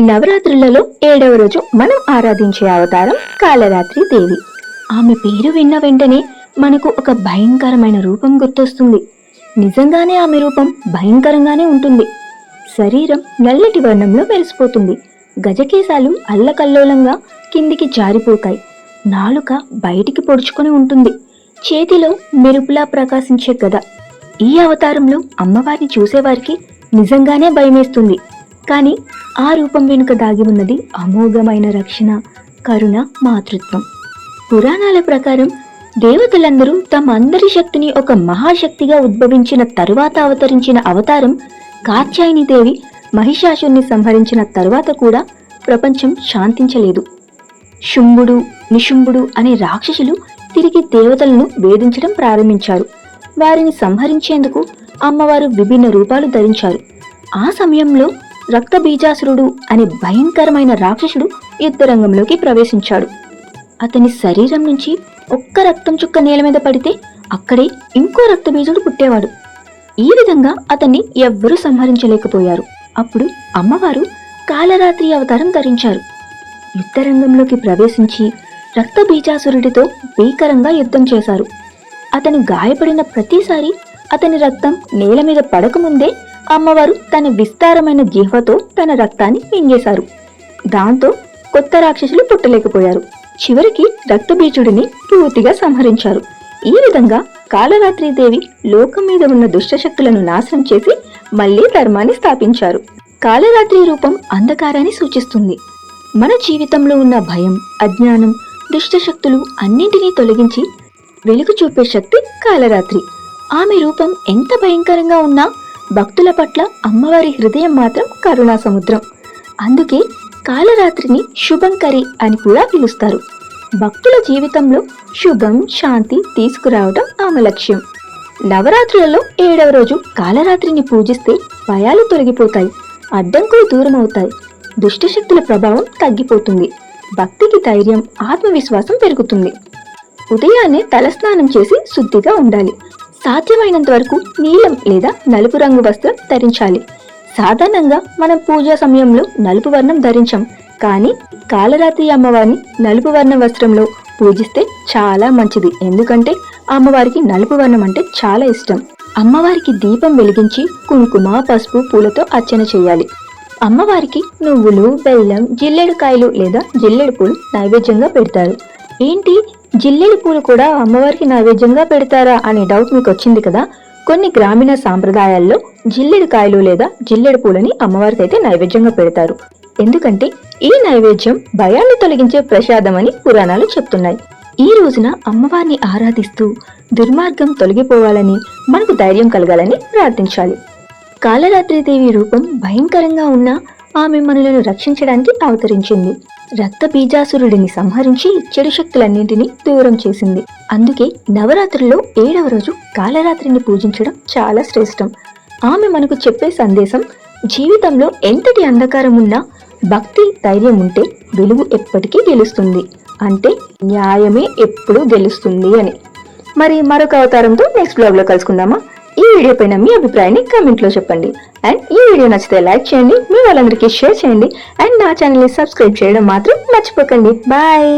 నవరాత్రులలో ఏడవ రోజు మనం ఆరాధించే అవతారం కాలరాత్రి దేవి. ఆమె పేరు విన్న వెంటనే మనకు ఒక భయంకరమైన రూపం గుర్తొస్తుంది. నిజంగానే ఆమె రూపం భయంకరంగానే ఉంటుంది. శరీరం నల్లటి వర్ణంలో మెరిసిపోతుంది. గజకేశాలు అల్లకల్లోలంగా కిందికి జారిపోతాయి. నాలుక బయటికి పొడుచుకొని ఉంటుంది. చేతిలో మెరుపులా ప్రకాశించే గద. ఈ అవతారంలో అమ్మవారిని చూసేవారికి నిజంగానే భయమేస్తుంది. కానీ ఆ రూపం వెనుక దాగి ఉన్నది అమోఘమైన రక్షణ కరుణ మాతృత్వం. పురాణాల ప్రకారం దేవతలందరూ తమ అందరి శక్తిని ఒక మహాశక్తిగా ఉద్భవించిన తరువాత అవతరించిన అవతారం కాత్యాయని దేవి మహిషాసుని సంహరించిన తరువాత కూడా ప్రపంచం శాంతించలేదు. శుంభుడు నిశుంభుడు అనే రాక్షసులు తిరిగి దేవతలను వేధించడం ప్రారంభించారు. వారిని సంహరించేందుకు అమ్మవారు విభిన్న రూపాలు ధరించారు. ఆ సమయంలో రక్తబీజాసురుడు అనే భయంకరమైన రాక్షసుడు యుద్ధరంగంలోకి ప్రవేశించాడు. అతని శరీరం నుంచి ఒక్క రక్తం చుక్క నేల మీద పడితే అక్కడే ఇంకో రక్తబీజుడు పుట్టేవాడు. ఈ విధంగా అతన్ని ఎవ్వరూ సంహరించలేకపోయారు. అప్పుడు అమ్మవారు కాలరాత్రి అవతారం ధరించారు. యుద్ధరంగంలోకి ప్రవేశించి రక్తబీజాసురుడితో భీకరంగా యుద్ధం చేశారు. అతను గాయపడిన ప్రతిసారి అతని రక్తం నేల మీద పడకముందే అమ్మవారు తన విస్తారమైన జిహ్వతో తన రక్తాన్ని మింగేశారు. దాంతో కొత్త రాక్షసులు పుట్టలేకపోయారు. చివరికి రక్తబీజుడిని పూర్తిగా సంహరించారు. ఈ విధంగా కాలరాత్రి దేవి లోకం మీద ఉన్న దుష్టశక్తులను నాశనం చేసి మళ్ళీ ధర్మాన్ని స్థాపించారు. కాలరాత్రి రూపం అంధకారాన్ని సూచిస్తుంది. మన జీవితంలో ఉన్న భయం అజ్ఞానం దుష్టశక్తులు అన్నింటినీ తొలగించి వెలుగు చూపే శక్తి కాలరాత్రి ఆమె రూపం ఎంత భయంకరంగా ఉన్నా భక్తుల పట్ల అమ్మవారి హృదయం మాత్రం కరుణా సముద్రం అందుకే కాలరాత్రిని శుభంకరి అని కూడా పిలుస్తారు. భక్తుల జీవితంలో శుభం శాంతి తీసుకురావడం ఆమె లక్ష్యం. నవరాత్రులలో ఏడవ రోజు కాలరాత్రిని పూజిస్తే భయాలు తొలగిపోతాయి అడ్డంకులు దూరం అవుతాయి దుష్టశక్తుల ప్రభావం తగ్గిపోతుంది భక్తికి ధైర్యం ఆత్మవిశ్వాసం పెరుగుతుంది. ఉదయాన్నే తలస్నానం చేసి శుద్ధిగా ఉండాలి. సాధ్యమైనంత వరకు నీలం లేదా నలుపు రంగు వస్త్రం ధరించాలి. సాధారణంగా మనం పూజా సమయంలో నలుపు వర్ణం ధరించాం కానీ కాలరాత్రి అమ్మవారిని నలుపు వర్ణ వస్త్రంలో పూజిస్తే చాలా మంచిది. ఎందుకంటే అమ్మవారికి నలుపు వర్ణం అంటే చాలా ఇష్టం. అమ్మవారికి దీపం వెలిగించి కుంకుమ పసుపు పూలతో అర్చన చేయాలి. అమ్మవారికి నువ్వులు బెల్లం జిల్లెడు కాయలు లేదా జిల్లేడు పూలు నైవేద్యంగా పెడతారు. ఏంటి? జిల్లేడు పూలు కూడా అమ్మవారికి నైవేద్యంగా పెడతారా అనే డౌట్ మీకు వచ్చింది కదా? కొన్ని గ్రామీణ సాంప్రదాయాల్లో జిల్లెడు కాయలు లేదా జిల్లెడు పూలని అమ్మవారికి అయితే నైవేద్యంగా పెడతారు. ఎందుకంటే ఈ నైవేద్యం భయాన్ని తొలగించే ప్రసాదం అని పురాణాలు చెప్తున్నాయి. ఈ రోజున అమ్మవారిని ఆరాధిస్తూ దుర్మార్గం తొలగిపోవాలని మనకు ధైర్యం కలగాలని ప్రార్థించాలి. కాలరాత్రిదేవి రూపం భయంకరంగా ఉన్నా ఆమె మనలను రక్షించడానికి అవతరించింది. రక్త బీజాసురుడిని సంహరించి చెడు శక్తులన్నింటినీ దూరం చేసింది. అందుకే నవరాత్రుల్లో ఏడవ రోజు కాలరాత్రిని పూజించడం చాలా శ్రేష్టం. ఆమె మనకు చెప్పే సందేశం జీవితంలో ఎంతటి అంధకారం ఉన్నా భక్తి ధైర్యం ఉంటే వెలుగు ఎప్పటికీ గెలుస్తుంది. అంటే న్యాయమే ఎప్పుడూ గెలుస్తుంది అని. మరి మరొక అవతారంతో నెక్స్ట్ బ్లాగ్లో కలుసుకుందామా? ఈ వీడియో పైన మీ అభిప్రాయాన్ని కామెంట్లో చెప్పండి. అండ్ ఈ వీడియో నచ్చితే లైక్ చేయండి మీ వాళ్ళందరికీ షేర్ చేయండి. అండ్ నా ఛానల్ని సబ్స్క్రైబ్ చేయడం మాత్రం మర్చిపోకండి. బాయ్!